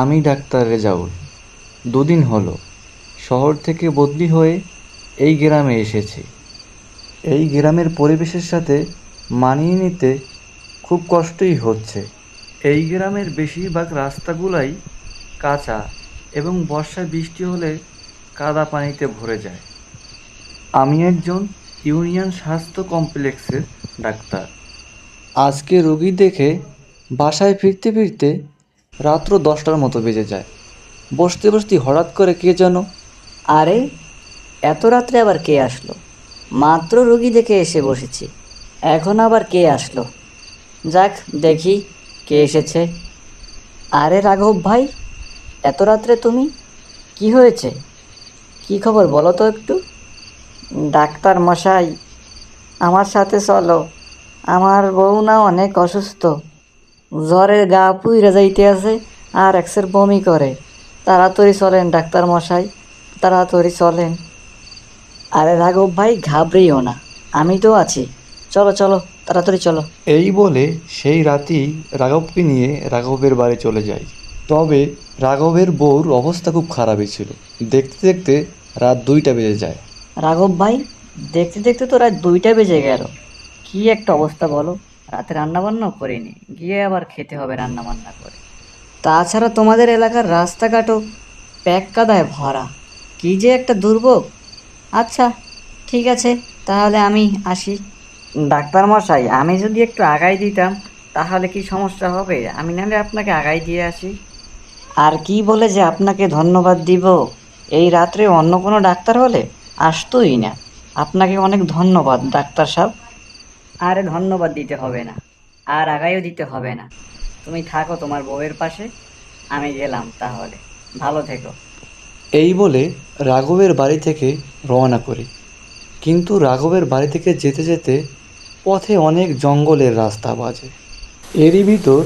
আমি ডাক্তার রেজাউল দুদিন হলো। শহর থেকে বদলি হয়ে এই গ্রামে এসেছি। এই গ্রামের পরিবেশের সাথে মানিয়ে নিতে খুব কষ্টই হচ্ছে। এই গ্রামের বেশিরভাগ রাস্তাগুলাই কাঁচা এবং বর্ষা বৃষ্টি হলে কাদা পানিতে ভরে যায়। আমি একজন ইউনিয়ন স্বাস্থ্য কমপ্লেক্সের ডাক্তার। আজকে রোগী দেখে বাসায় ফিরতে ফিরতে রাত্র দশটার মতো বেজে যায়। বসতে বসতে হঠাৎ করে কে যেন, আরে, এত রাত্রে আবার কে আসলো? মাত্র রুগী দেখে এসে বসেছি। এখন আবার কে আসলো? যাক, দেখি কে এসেছে। আরে রাঘব ভাই, এত রাত্রে তুমি? কি হয়েছে? কি খবর বলো তো একটু? ডাক্তার মশাই, আমার সাথে চলো। আমার বউ না অনেক অসুস্থ। জ্বরের গা পুইরা যাইতে আছে আর একসের বমি করে। তাড়াতাড়ি চলেন ডাক্তার মশাই। তাড়াতাড়ি চলেন। আরে রাঘব ভাই ঘাবড়িও না। আমি তো আছি। চলো চলো তাড়াতাড়ি চলো। এই বলে সেই রাতেই রাঘবকে নিয়ে রাঘবের বাড়ি চলে যাই তবে রাঘবের বউর অবস্থা খুব খারাপই ছিল। দেখতে দেখতে রাত দুইটা বেজে যায়। রাঘব ভাই দেখতে দেখতে তো রাত দুইটা বেজে গেল। কি একটা অবস্থা বলো। রাতে রান্নাবান্নাও করিনি, গিয়ে আবার খেতে হবে রান্নাবান্না করে। তাছাড়া তোমাদের এলাকার রাস্তাঘাটও প্যাক কাদায় ভরা। কি যে একটা দুর্ভোগ। আচ্ছা ঠিক আছে, তাহলে আমি আসি। ডাক্তার মশাই, আমি যদি একটু আগাই দিতাম, তাহলে কি সমস্যা হবে? আমি নাহলে আপনাকে আগাই দিয়ে আসি। আর কি বলে যে আপনাকে ধন্যবাদ দিব? এই রাত্রে অন্য কোনো ডাক্তার হলে আসতোই না। আপনাকে অনেক ধন্যবাদ, ডাক্তার সাহেব। আরে ধন্যবাদ দিতে হবে না আর আগাইও দিতে হবে না। তুমি থাকো তোমার বউয়ের পাশে আমি গেলাম তাহলে। ভালো থেকো। এই বলে রাঘবের বাড়ি থেকে রওনা করি। কিন্তু রাঘবের বাড়ি থেকে যেতে যেতে পথে অনেক জঙ্গলের রাস্তা বাজে। এরই ভিতর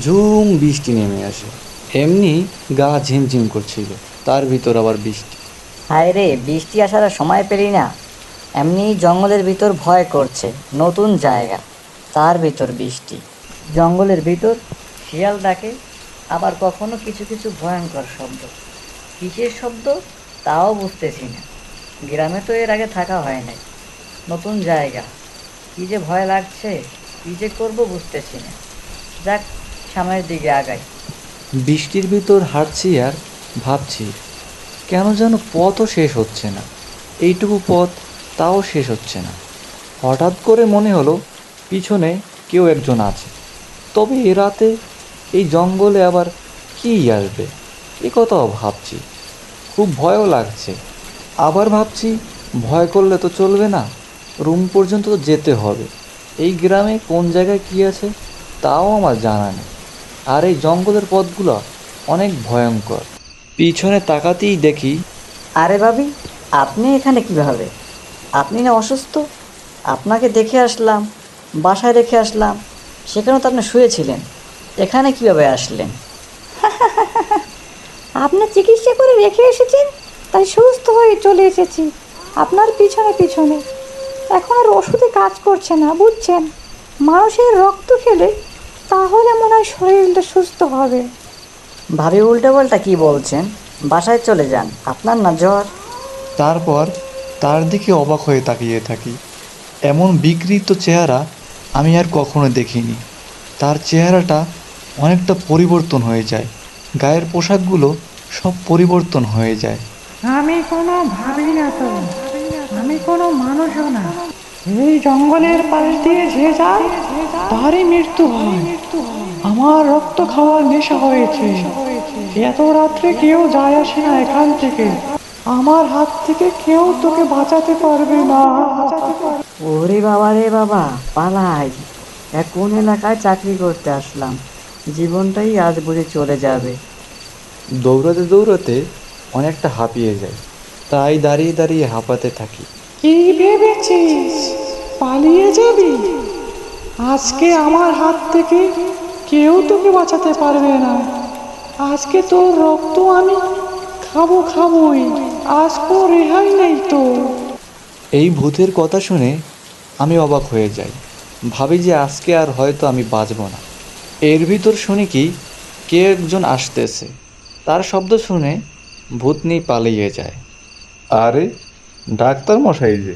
ঝুম বৃষ্টি নেমে আসে। এমনি গা ঝিমঝিম করছিল তার ভিতর আবার বৃষ্টি। হায় রে বৃষ্টি আসার সময় পেলি না। এমনি জঙ্গলের ভিতর ভয় করছে, নতুন জায়গা, তার ভিতর বৃষ্টি। জঙ্গলের ভিতর শিয়াল ডাকে, আবার কখনো কিছু কিছু ভয়ঙ্কর শব্দ। কিসের শব্দ তাও বুঝতেছি না। গ্রামে তো এর আগে থাকা হয় নাই। নতুন জায়গা, কী যে ভয় লাগছে, কী যে করব বুঝতেছি না। যাক, সামনের দিকে আগাই। বৃষ্টির ভিতর হাঁটছি আর ভাবছি, কেন যেন পথও শেষ হচ্ছে না। এইটুকু পথ তাও শেষ হচ্ছে না। হঠাৎ করে মনে হলো পিছনে কেউ একজন আছে। তবে এ রাতে এই জঙ্গলে আবার কী আসবে? এ কথাও ভাবছি। খুব ভয়ও লাগছে। আবার ভাবছি, ভয় করলে তো চলবে না। রুম পর্যন্ত তো যেতে হবে। এই গ্রামে কোন জায়গায় কী আছে তাও আমার জানা নেই। আর এই জঙ্গলের পথগুলো অনেক ভয়ঙ্কর। পিছনে তাকাতেই দেখি, আরে ভাবি, আপনি এখানে কীভাবে? আপনি না অসুস্থ? আপনাকে দেখে আসলাম বাসায় রেখে আসলাম সেখানেও তো আপনি শুয়েছিলেন। এখানে কীভাবে আসলেন? আপনি চিকিৎসা করে রেখে এসেছেন তাই সুস্থ হয়ে চলে এসেছি। আপনার পিছনে পিছনে। এখন আর ওষুধে কাজ করছে না বুঝছেন? মানুষের রক্ত খেলে তাহলে মনে হয় শরীরটা সুস্থ হবে। ভাবি উল্টো পাল্টা কী বলছেন? বাসায় চলে যান আপনার না জ্বর? তারপর তার দিকে অবাক হয়ে তাকিয়ে থাকি। এমন বিকৃত চেহারা আমি আর কখনো দেখিনি। তার চেহারাটা অনেকটা পরিবর্তন হয়ে যায়। গায়ের পোশাকগুলো সব পরিবর্তন হয়ে যায়। আমি কোনো ভাবি না তো। আমি কোনো মানুষও না। এই জঙ্গলের পাশ দিয়ে যে যায়, তারই মৃত্যু হয়। আমার রক্ত খাওয়ার নেশা হয়েছে। এত রাত্রে কেউ যায় আসে না এখান থেকে। আমার হাত থেকে কেউ তোকে বাঁচাতে পারবে না। ওরে বাবা রে বাবা পালাই। এক কোন এলাকায় চাকরি করতে আসলাম। জীবনটাই আজ বুঝে চলে যাবে। দৌড়াতে দৌড়াতে অনেকটা হাঁপিয়ে যায় তাই দাঁড়িয়ে দাঁড়িয়ে হাঁপাতে থাকি। কি ভেবেছিস? পালিয়ে যাবি? আজকে আমার হাত থেকে কেউ তোকে বাঁচাতে পারবে না। আজকে তোর রক্ত আমি খাব খাবোই। আজ কো রেহাই নেই তো। এই ভূতের কথা শুনে আমি অবাক হয়ে যাই। ভাবি যে আজকে আর হয়তো আমি বাঁচব না। এর ভিতর শুনি কি কে একজন আসতেছে। তার শব্দ শুনে ভূতনি পালিয়ে যায়। আরে ডাক্তার মশাই যে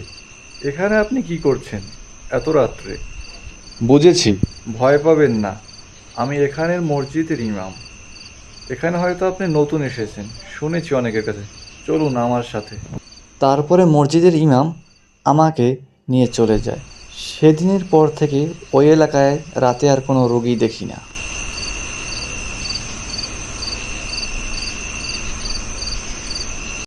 এখানে আপনি কি করছেন এত রাত্রে? বুঝেছি। ভয় পাবেন না আমি এখানের মসজিদের ইমাম। এখানে হয়তো আপনি নতুন এসেছেন শুনেছি অনেকের কাছে। চলুন আমার সাথে। তারপরে মসজিদের ইমাম আমাকে নিয়ে চলে যায়। সেদিনের পর থেকে ওই এলাকায় রাতে আর কোনো রোগী দেখি না।